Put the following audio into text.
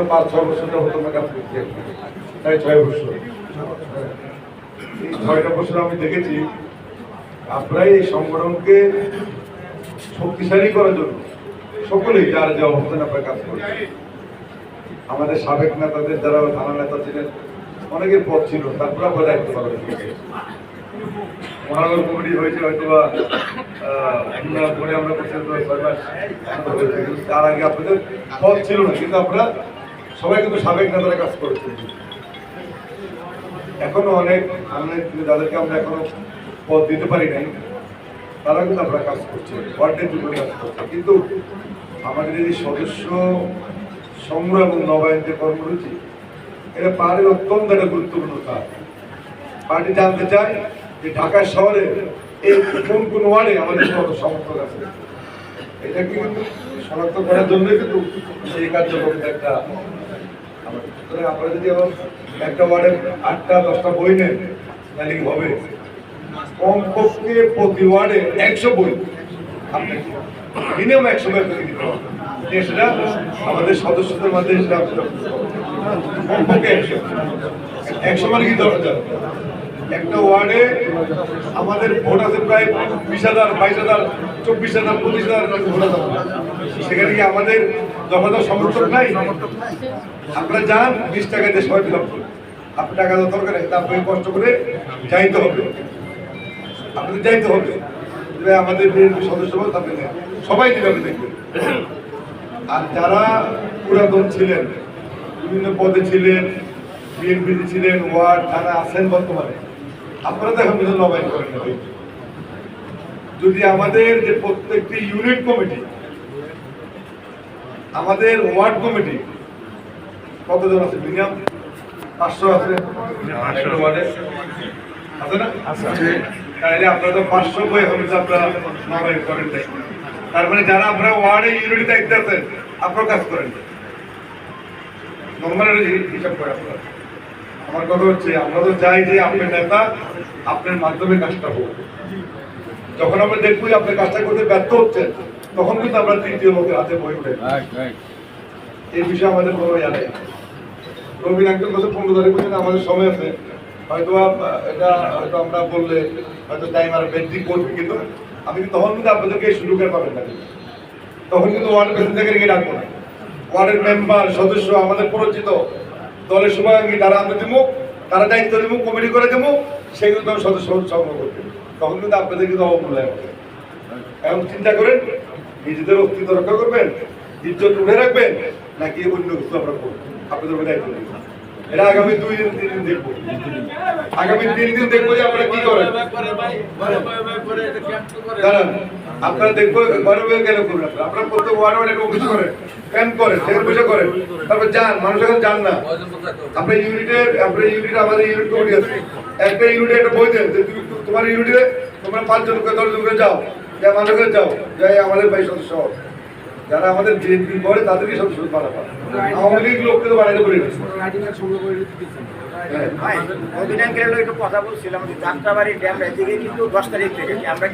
আমরা পাঁচ, ছয় বছর যাবত আমরা কাজ করছি প্রায় ছয় বছর। ছয়টা বছর আমি দেখেছি, আপনারা এই সংগঠনকে শক্তিশালী করার জন্য সকলেই যার যে অবস্থান আপনার কাজ করছেন। আমাদের সাবেক নেতাদের যারা থানা নেতা ছিলেন অনেকের পদ ছিল, তারপরে আপনারা দায়িত্ব পালন মহানগর কমিটি হয়েছে হয়তো বা আমরা আমরা করছি তার আগে আপনাদের পদ ছিল না, কিন্তু আপনারা সবাই কিন্তু সাবেক নেতারা কাজ করেছেন এখনও অনেক অনেক যাদেরকে আমরা এখনও পদ দিতে পারি নাই। তারা কিন্তু আমরা কাজ করছি, ওয়ার্ডের জন্য কাজ করছে। কিন্তু আমাদের এই সদস্য সংগ্রহ এবং নবায়ন যে কর্মসূচি, এটা পাহাড়ের অত্যন্ত একটা গুরুত্বপূর্ণ কাজ। পার্টি জানতে চায় যে ঢাকা শহরে এই কোন কোন ওয়ার্ডে আমাদের কত সমর্থক আছে। এটা কিন্তু শনাক্ত করার জন্যই কিন্তু সেই কার্যক্রমটা একটা আপনারা যদি এখন একটা ওয়ার্ডে আটটা, দশটা বই নেন, তাহলে কি হবে? কমপক্ষে প্রতি ওয়ার্ডে একশো বই মিনিমাম একশো বই হবে সেটা আমাদের সদস্যদের মধ্যে সেটা কমপক্ষে একশো। একশো মানে কি দশ একটা ওয়ার্ডে আমাদের ভোট আছে প্রায় বিশ হাজার, বাইশ হাজার, চব্বিশ হাজার, পঁচিশ হাজার ভোট আছে। সেখানে কি আমাদের হাজার সমর্থক নাই? আপনারা যান, বিশ টাকা দিয়ে সবাই ফিল আপনি টাকা দেওয়ার দরকার তারপরে কষ্ট করে যাইতে হবে। আপনাদের যাইতে হবে। আমাদের সদস্য তাদের। সবাই দিবে দেখবেন আর যারা পুরাতন ছিলেন, বিভিন্ন পদে ছিলেন, বিএনপিতে ছিলেন, ওয়ার্ড থানা আছেন বর্তমানে আপনারা তো এখন কিন্তু নবায়ন করেন যদি আমাদের যে প্রত্যেকটি ইউনিট কমিটি আমাদের ওয়ার্ড কমিটি কতজন আছে? মিনিমাম পাঁচশো আছে। ওয়ার্ডে আছে না? তাহলে আপনারা তো পাঁচশো বই এখন আপনারা নবায়ন করেন। তার মানে যারা আপনারা ওয়ার্ডে ইউনিটি দায়িত্বে আছেন আপনারা কাজ করেন। নর্মাল হিসাব করে আপনারা। আমার কথা হচ্ছে আমরা তো চাই যে আপনার নেতা আপনার মাধ্যমে কাজটা হোক। যখন আমরা দেখব যে আপনি কাজটা করতে ব্যর্থ হচ্ছেন তখন কিন্তু আমরা তৃতীয় লোকের হাতে বই উঠে এই বিষয়ে আমাদের কোনো ইয়া নেই। রবীন আঙ্কেল কথা পনেরো তারিখ পর্যন্ত আমাদের সময় আছে। হয়তো এটা হয়তো আমরা বললে হয়তো টাইম আর বৃদ্ধি করবে কিন্তু আমি কিন্তু তখন কিন্তু আপনাদেরকে এই সুযোগের পাবেন না তখন কিন্তু ওয়ার্ড প্রেসিডেন্ট থেকে রাখব না। ওয়ার্ডের মেম্বার সদস্য আমাদের পরিচিত। দলের শুভাঙ্গী তারা আমরা দেবো, তারা দায়িত্ব দেবো কমিটি করে দেবো সেগুলো তো সদস্য সংগ্রহ করবে তখন কিন্তু আপনাদের কিন্তু অবমূল্যায়ন হবে। এখন চিন্তা করেন, নিজেদের অস্তিত্ব রক্ষা করবেন, ইজ্জত উঠে রাখবেন, নাকি অন্য কিছু আমরা করব? আপনাদের উপর দায়িত্ব দিন এটা আগামী দুই দিন, তিন দিন দেখব। আগামী তিন দিন দেখব যে আপনারা কি করেন। দাঁড়ান। আপনারা দেখব ঘরে বসে কেন করবেন আপনারা আপনারা প্রত্যেক ওয়ার্ড ওয়ার্ড একটা অফিস করেন কেন করেন সেখানে বসে করেন তারপর যান মানুষ এখন যান না। আপনার ইউনিটের আপনার ইউনিট আমাদের ইউনিট কমিটি আছে। একটা ইউনিটে একটা বই দেন যে তুমি তোমার ইউনিটে তোমরা পাঁচজন করে দশজন করে যাও। যা মানুষ করে যাও যাই আমাদের ভাই সদস্য। যারা আমাদের বিএনপি করে তাদেরকে সব সুযোগ বানাবো আওয়ামী লীগ লোককে তো বানাইতে পারি। হ্যাঁ। গেলে একটু কথা বলছিলাম যে যাত্রাবাড়ি ড্যাম এদিকে কিন্তু দশ তারিখ থেকে। আমরা